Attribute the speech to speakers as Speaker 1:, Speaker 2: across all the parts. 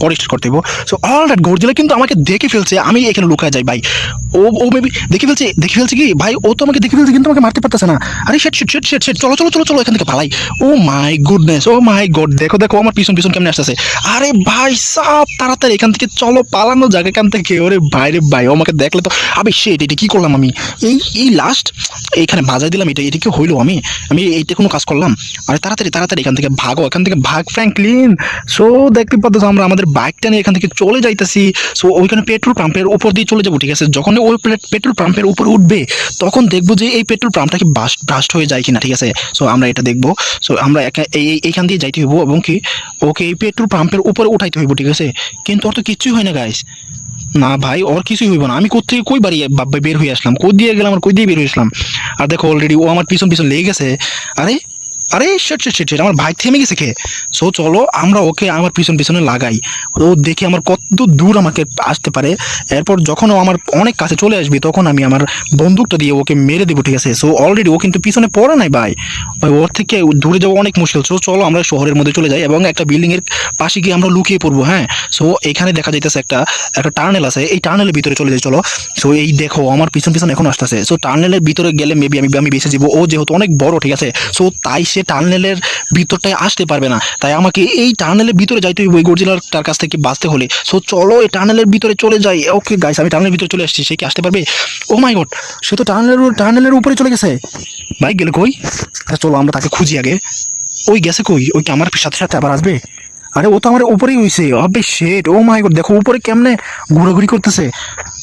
Speaker 1: পরে স্টার্ট করতে so all that গর্জিলা কিন্তু আমাকে দেখে ফেলছে, আমি এখানে লুকায় যাই, ভাই। ও ও মেবি দেখে ফেলছে দেখে ফেলছে কি? ভাই, ও তো আমাকে দেখে ফেলছে, কিন্তু আমাকে মারতে পারতেছে না। আরে শেট শেট শেট শেট শেট চলো চলো চলো চলো, এখান থেকে পালাই। ও my goodness oh my god দেখো দেখো, আমার পিছন পিছন কেমনে আসতেছে। আরে ভাই, সাপ, তাড়াতাড়ি এখান থেকে চলো পালানো জায়গা এখান থেকে। ওরে বাইরে ভাই, ও আমাকে দেখলে তো আবে শেট এটা কি করলাম আমি? এই এই লাস্ট এইখানে বাজাই দিলাম, এটা এটা কি হইল আমি? আমি এইটা কোনো কাজ করলাম? আরে তাড়াতাড়ি তাড়াতাড়ি এখান থেকে ভাগো, এখান থেকে ভাগ ফ্র্যাঙ্কলিন সো দেখতে পাচ্ছ আমরা আমাদের বাইকটা নিয়ে এখান থেকে চলে যাইতেছি। সো ওইখানে পেট্রোল পাম্পের উপর দিয়ে চলে যাব, ঠিক আছে? যখন ওই পেট্রোল পাম্পের উপরে উঠবে, তখন দেখব যে এই পেট্রোল পাম্পটা কি বাস্ট ব্রাস্ট হয়ে যায় কিনা, ঠিক আছে? সো আমরা এটা দেখব। সো আমরা এইখান দিয়ে যাইতে হইব এবং কি ওকে এই পেট্রোল পাম্পের উপরে উঠাইতে হইব, ঠিক আছে? কিন্তু ওর তো কিচ্ছুই হয় না গাইস না ভাই, ওর কিছুই হইব না। আমি কোথেকে কই বাড়ি বের হয়ে আসলাম? কই দিয়ে গেলাম আর কই দিয়ে বের হয়ে আসলাম? আর দেখো অলরেডি ও আমার পিছন পিছন লেগে গেছে। আরে আরে শেট শেট শেট আমার ভাই থেমে গেছে কে? সো চলো, আমরা ওকে আমার পিছন পিছনে লাগাই। ও দেখি আমার কত দূর আমাকে আসতে পারে। এরপর যখন ও আমার অনেক কাছে চলে আসবে, তখন আমি আমার বন্দুকটা দিয়ে ওকে মেরে দেবো, ঠিক আছে? সো অলরেডি ও কিন্তু পিছনে পড়ে নাই, ভাই। ভাই, ওর থেকে দূরে যাওয়া অনেক মুশকিল। সো চলো, আমরা শহরের মধ্যে চলে যাই এবং একটা বিল্ডিংয়ের পাশে গিয়ে আমরা লুকিয়ে পড়ব হ্যাঁ? সো এখানে দেখা যাইতেছে একটা একটা টার্নেল আছে। এই টার্নেলের ভিতরে চলে যাই, চলো। সো এই দেখো, আমার পিছন পিছন এখন আসতেছে। সো টার্নেলের ভিতরে গেলে মেবি আমি আমি বেঁচে যাব। ও যেহেতু অনেক বড়, ঠিক আছে? সো তাই সে টার্নেলের ভিতরটায় আসতে পারবে না। তাই আমাকে এই টার্নেলের ভিতরে যাইতে হইব, ওই তার কাছ থেকে বাঁচতে হলে। সো চলো এই টার্নেলের ভিতরে চলে যাই। ওকে গাইস আমি টার্নেলের ভিতরে চলে আসছি। সে কি আসতে পারবে? ও মাই গড সে তো টার্নেলের টার্নেলের উপরে চলে গেছে। বাইক গেলে কই? চলো, আমরা তাকে খুঁজি আগে। ওই গেছে কই? ওই কি আমার সাথে সাথে আবার আসবে? আরে, ও তো আমার উপরেই হয়েছে আবে শেট ও মাই গড দেখো, উপরে কেমনে ঘোরাঘুরি করতেছে।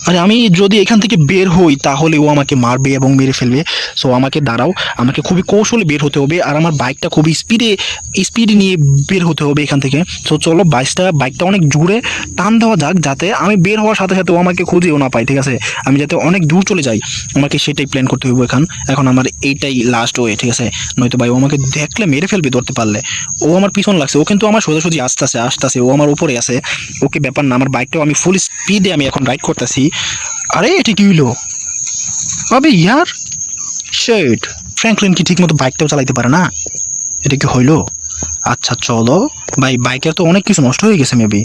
Speaker 1: আরে আমি যদি এখান থেকে বের হই, তাহলে ও আমাকে মারবে এবং মেরে ফেলবে। সো আমাকে দাঁড়াও, আমাকে খুবই কৌশলে বের হতে হবে আর আমার বাইকটা খুবই স্পিডে স্পিডে নিয়ে বের হতে হবে এখান থেকে। সো চলো বাইকটা বাইকটা অনেক জোরে টান দেওয়া যাক যাতে আমি বের হওয়ার সাথে সাথে ও আমাকে খুঁজেও না পাই ঠিক আছে? আমি যাতে অনেক দূর চলে যাই, আমাকে সেটাই প্ল্যান করতে হবে এখন। এখন আমার এইটাই লাস্ট ওয়ে ঠিক আছে? নয়তো ভাই, ও আমাকে দেখলে মেরে ফেলবে ধরতে পারলে। ও আমার পিছন লাগছে, ও কিন্তু আমার সোজাসুজি আসতেছে আসতেছে, ও আমার উপরে আছে। ওকে ব্যাপার না, আমার বাইকটাও আমি ফুল স্পিডে আমি এখন রাইড করতেছি। আরে, এটি কি হইল? আবে ইয়ার? শেট ফ্র্যাঙ্কলিন কি ঠিকমতো বাইকটাও চালাইতে পারে না? এটা কি হইল? আচ্ছা চলো। ভাই বাইকের তো অনেক কিছু নষ্ট হয়ে গেছে মেবি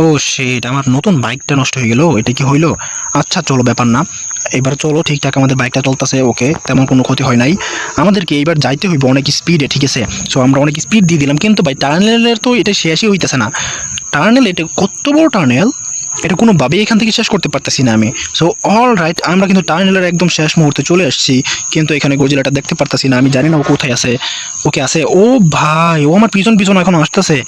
Speaker 1: ও শেট আমার নতুন বাইকটা নষ্ট হয়ে গেল। এটা কি হইল? আচ্ছা চলো, ব্যাপার না। এবার চলো, ঠিকঠাক আমাদের বাইকটা চলতেছে ওকে তেমন কোনো ক্ষতি হয় নাই। আমাদেরকে এইবার যাইতে হইব অনেক স্পিডে ঠিক আছে? সো আমরা অনেক স্পিড দিয়ে দিলাম, কিন্তু ভাই টার্নেলের তো এটা শেষই হইতেছে না। টার্নেল এটা কত বড় টার্নেল এটা কোনোভাবেই এখান থেকে শেষ করতে পারতেছি না আমি। সো অল রাইট আমরা কিন্তু টার্নেলের একদম শেষ মুহূর্তে চলে আসছি কিন্তু এখানে গজিলাটা দেখতে পারতেছি না, আমি জানি না ও কোথায় আছে। ওকে আছে? ও ভাই, ও আমার পিছন পিছন এখন আসতেছে।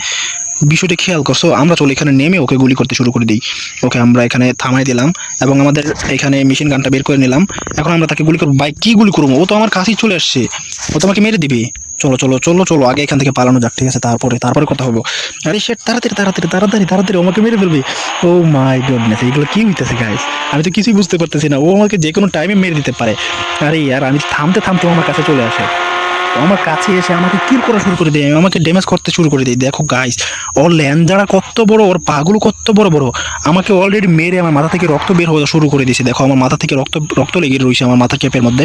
Speaker 1: বিষয়টা খেয়াল করছ? আমরা চলে এখানে নেমে ওকে গুলি করতে শুরু করে দিই। ওকে আমরা এখানে থামাই দিলাম এবং আমাদের এখানে মেশিন গানটা বের করে নিলাম। এখন আমরা তাকে গুলি করব। ভাই, কি গুলি করব? ও তো আমার কাছেই চলে আসছে। ও তো আমাকে মেরে দিবি। চলো চলো চলো চলো, আগে এখান থেকে পালানো যাক, ঠিক আছে? তারপরে তারপরে কথা হব। আরে সে তাড়াতাড়ি তাড়াতাড়ি তাড়াতাড়ি তাড়াতাড়ি আমাকে মেরে ফেলবে। ও মাই গডনেস এগুলো কি হইতেছে গাইস আমি তো কিছুই বুঝতে পারতেছি না। ও আমাকে যে কোনো টাইমে মেরে দিতে পারে। আরে ইয়ার আমি থামতে থামতে আমার কাছে চলে আসে। আমার কাছে এসে আমাকে কিল করা শুরু করে দেয়, আমি আমাকে ড্যামেজ করতে শুরু করে দিই দেখো গাইস ওর ল্যান্ডারা কত বড়, ওর পাগুলো কত বড় বড়। আমাকে অলরেডি মেরে আমার মাথা থেকে রক্ত বের হওয়া শুরু করে দিয়েছে। দেখো, আমার মাথা থেকে রক্ত রক্ত লেগে রয়েছে আমার মাথা ক্যাপের মধ্যে।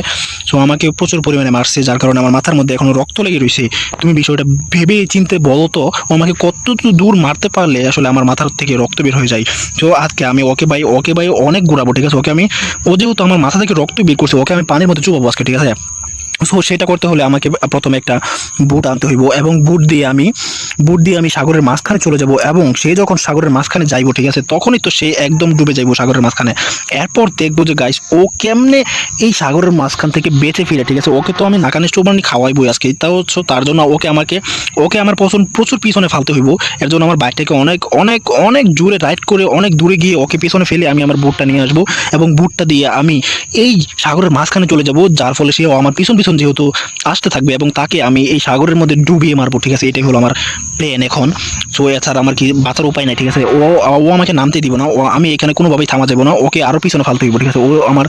Speaker 1: সো আমাকে প্রচুর পরিমাণে মারছে, যার কারণে আমার মাথার মধ্যে এখনও রক্ত লেগে রয়েছে। তুমি বিষয়টা ভেবে চিনতে বলো তো আমাকে কত দূর মারতে পারলে আসলে আমার মাথার থেকে রক্ত বের হয়ে যায়। তো আজকে আমি ওকে ভাই ওকে ভাই অনেক ঘুরাবো, ঠিক আছে? ওকে আমি, ও যেহেতু আমার মাথা থেকে রক্ত বের করছে, ওকে আমি পানির মধ্যে চুবাবো আজকে, ঠিক আছে? সো সেটা করতে হলে আমাকে প্রথমে একটা বুট আনতে হইব এবং বুট দিয়ে আমি, বুট দিয়ে আমি সাগরের মাঝখানে চলে যাব এবং সে যখন সাগরের মাঝখানে যাইব, ঠিক আছে, তখনই তো সে একদম ডুবে যাইব সাগরের মাঝখানে। এরপর দেখব যে গাইস ও কেমনে এই সাগরের মাঝখান থেকে বেঁচে ফিরে, ঠিক আছে, ওকে তো আমি নাকানি স্টোবানি খাওয়াইবো আজকে। তাও হচ্ছে তার জন্য ওকে আমাকে, ওকে আমার পছন্দ প্রচুর পিছনে ফালতে হইব। এর জন্য আমার বাইকটাকে অনেক অনেক অনেক জোরে রাইড করে অনেক দূরে গিয়ে ওকে পিছনে ফেলে আমি আমার বুটটা নিয়ে আসব এবং বুটটা দিয়ে আমি এই সাগরের মাঝখানে চলে যাব, যার ফলে সেও আমার পিছন পিছন যেহেতু আসতে থাকবে এবং তাকে আমি এই সাগরের মধ্যে ডুবিয়ে মারবো, ঠিক আছে? এটাই হলো আমার প্ল্যান এখন। সো এছাড়া আমার কি বাঁচার উপায় নাই, ঠিক আছে? ও ও আমাকে নামতে দিব না। ও, আমি এখানে কোনোভাবেই থামা যাব না। ওকে আরও পিছনে ফালতে হইব, ঠিক আছে? ও আমার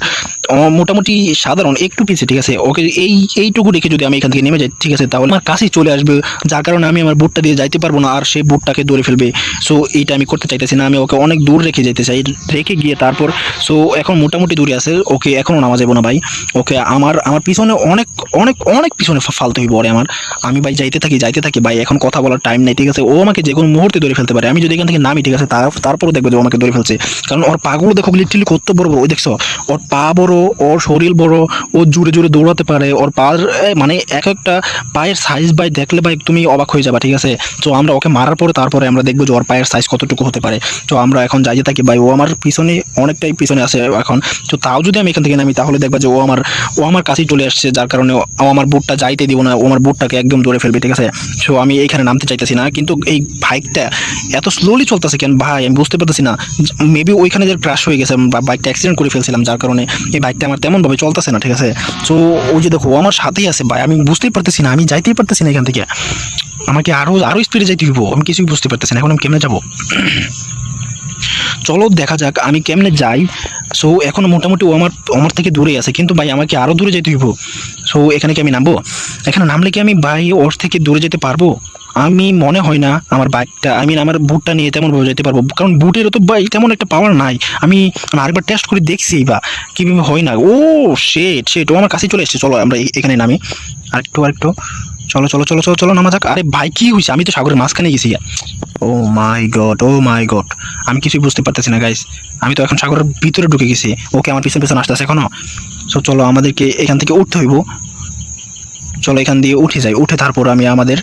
Speaker 1: মোটামুটি সাধারণ একটু পিছিয়ে ঠিক আছে? ওকে এই, এইটুকু রেখে যদি আমি এখান থেকে নেমে যাই, ঠিক আছে? তাহলে আমার কাছেই চলে আসবে। যার কারণে আমি আমার বুটটা দিয়ে যাইতে পারব না আর সেই বুটটাকে ধরে ফেলবে। সো এইটা আমি করতে চাইতেছি না। আমি ওকে অনেক দূর রেখে যেতে চাই। রেখে গিয়ে তারপর সো এখন মোটামুটি দূরে আছে। ওকে এখনও নামা যাব না ভাই। ওকে আমার আমার পিছনে অনেক অনেক অনেক অনেক পিছনে ফালতু ওরে আমার। আমি ভাই যাইতে থাকি যাইতে থাকি, ভাই, এখন কথা বলার টাইম নেই, ঠিক আছে? ও আমাকে যে কোনো মুহূর্তে ধরে ফেলতে পারে। আমি যদি এখান থেকে নামি, ঠিক আছে? তারপরে দেখব যে আমাকে ধরে ফেলছে। কারণ ওর পাগুলো দেখো লিটারলি কত বড় বড় ওই দেখছ? ওর পা বড়, ওর শরীর বড়, ও জুড়ে জুড়ে দৌড়াতে পারে। ওর পার মানে এক একটা পায়ের সাইজ ভাই দেখলে ভাই তুমি অবাক হয়ে যাবা, ঠিক আছে? তো আমরা ওকে মারার পরে তারপরে আমরা দেখব যে ওর পায়ের সাইজ কতটুকু হতে পারে। তো আমরা এখন যাইতে থাকি, ভাই, ও আমার পিছনে অনেকটাই পিছনে আছে এখন। তো তাও যদি আমি এখান থেকে নামি, তাহলে দেখবা যে ও আমার ও আমার কাছেই চলে আসছে, যার কারণে ও আমার বুটটা যাইতে দিব না, ও আমার বুটটাকে একদম ধরে ফেলবে, ঠিক আছে? সো আমি এইখানে নামতে চাইতেছি না, কিন্তু এই বাইকটা এত স্লোলি চলতেছে কেন ভাই? আমি বুঝতে পারতেছি না। মেবি ওইখানে যে ক্রাশ হয়ে গেছে বাইকটা অ্যাক্সিডেন্ট করে ফেলছিলাম কারণে এই বাইকটা আমার তেমনভাবে চলতেছে না, ঠিক আছে? সো ওই যে দেখো আমার সাথেই আছে ভাই, আমি বুঝতেই পারতেছি না, আমি যাইতেই পারতেছি না এখান থেকে। আমাকে আরও আরও স্পিডে যাইতে হইব, আমি কিছুই বুঝতে পারতেছি না, এখন আমি কেমনে যাব? চলো, দেখা যাক, আমি কেমনে যাই। সো এখন মোটামুটি ও আমার আমার থেকে দূরে আছে, কিন্তু ভাই, আমাকে আরও দূরে যেতে হইব। সো এখানে কি আমি নামবো? এখানে নামলে কি আমি ভাই, ওর থেকে দূরে যেতে পারব? আমি মনে হয় না আমার বাইকটা আমি আমার বুটটা নিয়ে তেমনভাবে যেতে পারব। কারণ বুটেরও তো ভাই তেমন একটা পাওয়ার নাই। আমি আরেকবার টেস্ট করে দেখছি বা কীভাবে হয় না। ও শেট শেট ও আমার কাছে চলে এসেছে। চলো আমরা এখানে নামি। আরেকটু আরেকটু। চলো চলো চলো চলো চলো, নামা যাক। আরে ভাই, কী হয়েছে? আমি তো সাগরের মাঝখানে গেছি। ও মাই গড ও মাই গড আমি কিছুই বুঝতে পারতেছি না গাইস আমি তো এখন সাগরের ভিতরে ঢুকে গেছি। ওকে আমার পিছন পিছন আসতেছে এখনও। সো চলো আমাদেরকে এখান থেকে উঠতে হইব। চলো এখান দিয়ে উঠে যাই। উঠে তারপর আমি আমাদের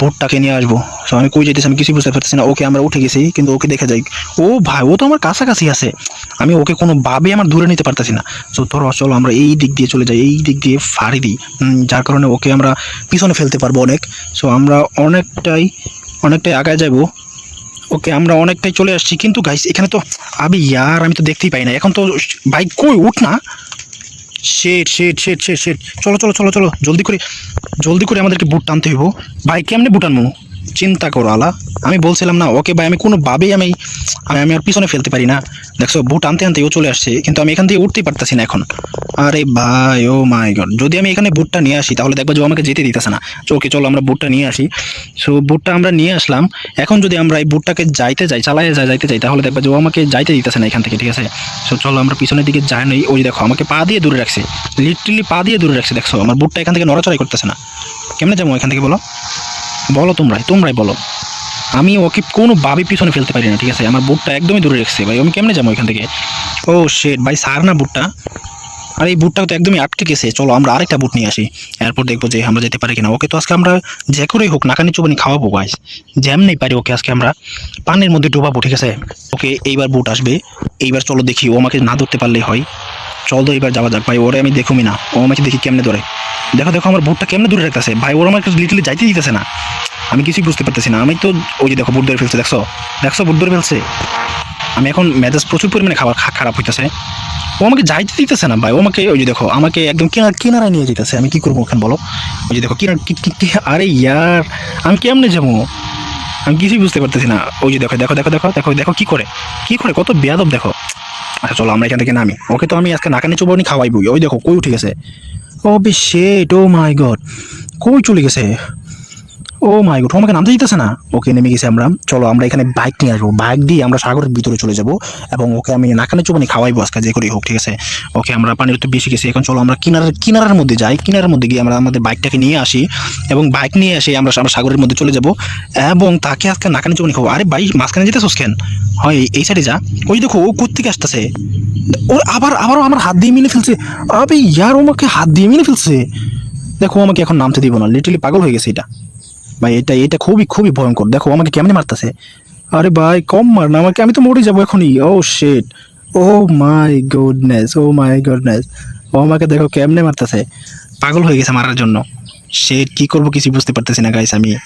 Speaker 1: বোটটাকে নিয়ে আসব। আমি কই যেতেছি আমি কিছুই বুঝতে পারতেছি না। ওকে আমরা উঠে গেছি, কিন্তু ওকে দেখে যাই। ও ভাই, ও তো আমার কাছাকাছি আছে। আমি ওকে কোনোভাবে আমার দূরে নিতে পারতেছি না। সো ধরো, চলো আমরা এই দিক দিয়ে চলে যাই, এই দিক দিয়ে ফাড়ি দিই। যার কারণে ওকে আমরা পিছনে ফেলতে পারব অনেক। সো আমরা অনেকটাই অনেকটাই আগায় যাব ওকে আমরা অনেকটাই চলে আসছি। কিন্তু গাইস এখানে তো, আবি ইয়ার, আমি তো দেখতেই পাই না। এখন তো বাইক কই? উঠ না। শেট শেট শেট শেট শেট চলো চলো চলো চলো। জলদি করে জলদি করে আমাদেরকে বুট টানতে হইব। ভাই, কেমনে বুট আনব? চিন্তা করো আলা। আমি বলছিলাম না, ওকে ভাই, আমি কোনোভাবেই আমি আমি আমি আর পিছনে ফেলতে পারি না। দেখছ বুট আনতে আনতে ও চলে আসছে, কিন্তু আমি এখান থেকে উঠতেই পারতেছি না এখন। আরে ভাই, ও মাই গড। যদি আমি এখানে বুটটা নিয়ে আসি, তাহলে দেখব যে আমাকে যেতে দিতেছে না। ওকে, চলো আমরা বুটটা নিয়ে আসি। সো বুটটা আমরা নিয়ে আসলাম। এখন যদি আমরা এই বুটটাকে যাইতে যাই চালাই যাই যাইতে যাই, তাহলে দেখব যে ও আমাকে যাইতে দিতেছে না এখান থেকে, ঠিক আছে? সো চলো আমরা পিছনের দিকে যাই নাই। ওই দেখো, আমাকে পা দিয়ে দূরে রাখছে। লিটারলি পা দিয়ে দূরে রাখছে, দেখছ? আমার বুটটা এখান থেকে নড়াচড়াই করতেছে না। কেমনে যাব এখান থেকে, বলো? বলো তোমরাই তোমরাই বলো। আমি ওকে কোনো কোনোভাবে পিছনে ফেলতে পারি না, ঠিক আছে? আমার বুটটা একদমই দূরে রেখেছে। ভাই, আমি কেমনে যাব এখান থেকে? ও শেট ভাই, সার না বুটটা। আর, এই বুটটা তো একদমই আটকে গেছে। চলো, আমরা আরেকটা বুট নিয়ে আসি। এরপর দেখব যে আমরা যেতে পারি কিনা। ওকে তো আজকে আমরা যে করেই হোক, নাকানি চুবানি খাওয়াবো জ্যাম নেই পারি ওকে আজকে আমরা পানির মধ্যে ডোবাবো, ঠিক আছে? ওকে এইবার বুট আসবে। এইবার চলো দেখি, ও আমাকে না ধরতে পারলেই হয়। চল তো এবার যাওয়া যাক। ভাই, ওরে আমি দেখুমি না। ও আমাকে দেখি কেমনে ধরে। দেখো দেখো, আমার বুটটা কেমনে দূরে রাখতেছে। ভাই, ওরা আমাকে লিটলি যাইতে দিতেছে না। আমি কিছুই বুঝতে পারতেছি না। আমি তো ওই যে দেখো, বুট ধরে ফেলছে, দেখছ? দেখছ, বুট ধরে ফেলছে? আমি এখন মেজাজ প্রচুর পরিমাণে খাবার খারাপ হইতেছে। ও আমাকে যাইতে দিতেছে না, ভাই। ও আমাকে, ওই যে দেখো, আমাকে একদম কিনার কিনারায় নিয়ে যেতেছে আমি কি করব ওখানে বলো? ওই যে দেখো, কিনার আরে ইয়ার, আমি কেমনে যাব? আমি কিছুই বুঝতে পারতেছি না। ওই যে দেখো দেখো দেখো দেখো দেখো দেখো, কি করে? কি করে? কত বেয়াদব দেখো। আচ্ছা চলো আমরা এখান থেকে নামি। ওকে তো আমি আজকে নাকানি চুবনি খাওয়াইবই। ওই দেখো, কই উঠে গেছে? ও বে শেট ও মাই গড কই চলে গেছে? ও মাই গড আমাকে নামতে দিতেছে না? ওকে, নেমে গেছি আমরা। চলো, আমরা এখানে বাইক নিয়ে আসব। বাইক দিয়ে আমরা সাগরের ভিতরে চলে যাব এবং ওকে আমি নাকানে চুবানি খাওয়াইবো আজকে, যে করেই হোক, ঠিক আছে? ওকে, আমরা পানির তো বেশি গেছি। এখন চলো, আমরা কিনারের কিনারের মধ্যে যাই। কিনারের মধ্যে গিয়ে আমরা আমাদের বাইকটাকে নিয়ে আসি এবং বাইক নিয়ে এসে আমরা আমরা সাগরের মধ্যে চলে যাব এবং তাকে আজকে নাকানে চুবানি খাব আরে ভাই, মাঝখানে যেতেছোস কেন? হয়, এই- সাইডে যা। ওই দেখো, ও কোথেকে আসতেছে? ওর আবার আবারও আমার হাত দিয়ে মিলে ফেলছে। আবে ইয়ার, ও আমাকে হাত দিয়ে মিলে ফেলছে। দেখো আমাকে এখন নামতে দিব না। লিটারলি পাগল হয়ে গেছে এটা। ভাই, এটা এটা খুবই খুবই ভয়ঙ্কর। দেখো, আমাকে কেমনে মারতেছে? আরে ভাই, কম মার না আমাকে, আমি তো মরে যাব এখনই। ও শেট ও my goodness oh my goodness oh আমাকে দেখো কেমনে মারতেছে। পাগল হয়ে গেছে মারার জন্য। সে কি করব কিছু বুঝতে পারতেছি না গাইস আমি।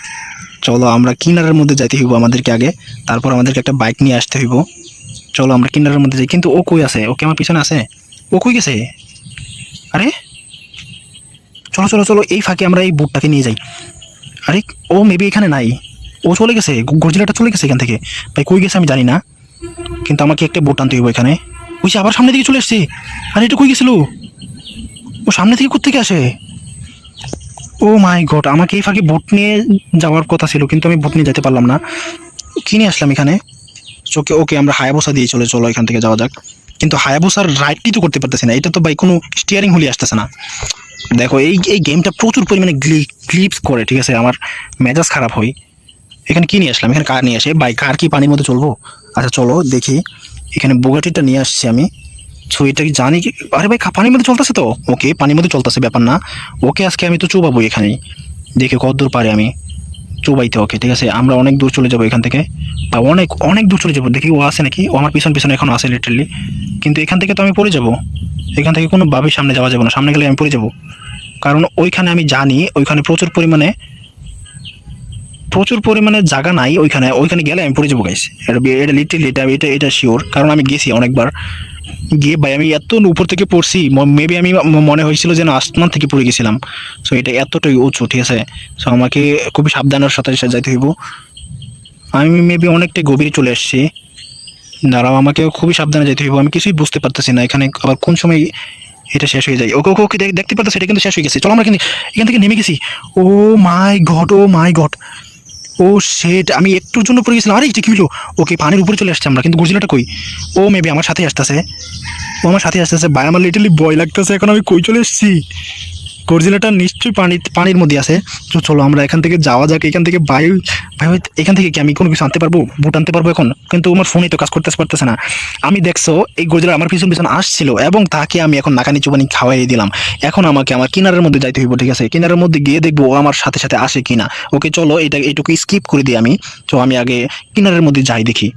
Speaker 1: চলো, আমরা কিনারের মধ্যে যাইতে হইব আমাদেরকে আগে। তারপর আমাদেরকে একটা বাইক নিয়ে আসতে হইব। চলো, আমরা কিনারের মধ্যে যাই। কিন্তু ও কই আছে? ও কি আমার পিছনে আছে? ও কই গেছে? আরে? চলো চলো চলো, এই ফাঁকে আমরা এই বুটটাকে নিয়ে যাই। আরে, ও মেবি এখানে নাই। ও চলে গেছে, গজিলাটা চলে গেছে এখান থেকে। ভাই, কই গেছে আমি জানি না। কিন্তু আমাকে একটা বুট আনতে হইব এখানে। ওই আবার সামনে দিকে চলে এসছে। আর, এটা কই গেছিল? ও সামনে থেকে কোথেকে আসে? ও মাই গড আমাকে এই ফাঁকে বোট নিয়ে যাওয়ার কথা ছিল, কিন্তু আমি বোট নিয়ে যেতে পারলাম না। কিনে আসলাম এখানে? ওকে ওকে, আমরা হায়াবসা দিয়ে চলে চলো এখান থেকে যাওয়া যাক। কিন্তু হায়াবসার রাইডটি তো করতে পারতেছি না। এটা তো ভাই কোনো স্টিয়ারিং হুলি আসতেছে না। দেখো, এই এই গেমটা প্রচুর পরিমাণে ক্লিপস করে, ঠিক আছে? আমার মেজাজ খারাপ হয়। এখানে কি নিয়ে আসলাম? এখানে কার নিয়ে আসে? ভাই, কার কি পানির মধ্যে চলবো? আচ্ছা চলো, দেখি। এখানে বুগাটিটা নিয়ে আসছি আমি। সো কি জানি কি? আরে ভাই পানির মধ্যে চলতেছে তো? ওকে, পানির মধ্যে চলতেছে, ব্যাপার না। ওকে আজকে আমি তো চুবাবো এখানেই। দেখে কত দূর পারে আমি। চুবাইতে, ওকে, ঠিক আছে? আমরা অনেক দূর চলে যাব এখান থেকে। বা অনেক অনেক দূর চলে যাব। দেখি ও আছে নাকি? ও আমার পিছন, পিছনে এখন আছে লিটারলি কিন্তু এখান থেকে তো আমি পড়ে যাব। এখান থেকে কোনো ভাবে সামনে যাওয়া যাবে না। সামনে গেলে আমি পড়ে যাব। কারণ ওইখানে আমি জানি, ওইখানে প্রচুর পরিমাণে প্রচুর পরিমাণে জায়গা নাই ওইখানে। ওইখানে গেলে আমি পড়ে যাব গাইস এটা এটা লিটারলি এটা এটা এটা শিওর কারণ আমি গেছি অনেকবার। গিয়ে ভাই, আমি এত উপর থেকে পড়ছি মেবি আমি মনে হয়েছিল যেন আসমান থেকে পড়ে গেছিলাম। সো এটা এতটাই উঁচু, ঠিক আছে? সো আমাকে খুবই সাবধানের সাথে সাথে যাইতে হইব। আমি মেবি অনেকটাই গভীরে চলে এসেছি। দাঁড়াও, আমাকে খুবই সাবধানে যেতে হইব। আমি কিছুই বুঝতে পারতেছি না, এখানে আবার কোন সময় এটা শেষ হয়ে যায়। ওকে ওকে ওকে, দেখ- দেখতে পারতেছি, এটা কিন্তু শেষ হয়ে গেছে। চলো আমরা কিন্তু এখান থেকে নেমে গেছি। ও মাই গড ও মাই গড ও শেট আমি একটুর জন্য পড়ে গেছিলাম। আরে, এটা কি হলো ওকে পানির উপরে চলে আসছে আমরা, কিন্তু গুজরাটা কই? ও মেবি আমার সাথে আসতেছে। ও আমার সাথে আসতেছে। ভাই, আমার লিটারলি ভয় লাগতেছে, এখন আমি কই চলে এসেছি? গরজিলাটা নিশ্চয়ই পানি পানির মধ্যে আছে। তো চলো আমরা এখান থেকে যাওয়া যাক এখান থেকে ভাই ভাই, এখান থেকে কি আমি কোনো কিছু আনতে পারব? বুট আনতে পারব এখন? কিন্তু আমার ফোনে তো কাজ করতে পারতেছে না। আমি দেখছ এই গরজিলা আমার পিছন পিছন আসছিল এবং তাকে আমি এখন নাকানি চুবানি খাওয়াই দিলাম। এখন আমাকে আমার কিনারের মধ্যে যাইতে হইব ঠিক আছে? কিনারের মধ্যে গিয়ে দেখব ও আমার সাথে সাথে আসে কিনা। ওকে চলো এটা এইটুকু স্কিপ করে দিই আমি। তো আমি আগে কিনারের মধ্যে যাই দেখি।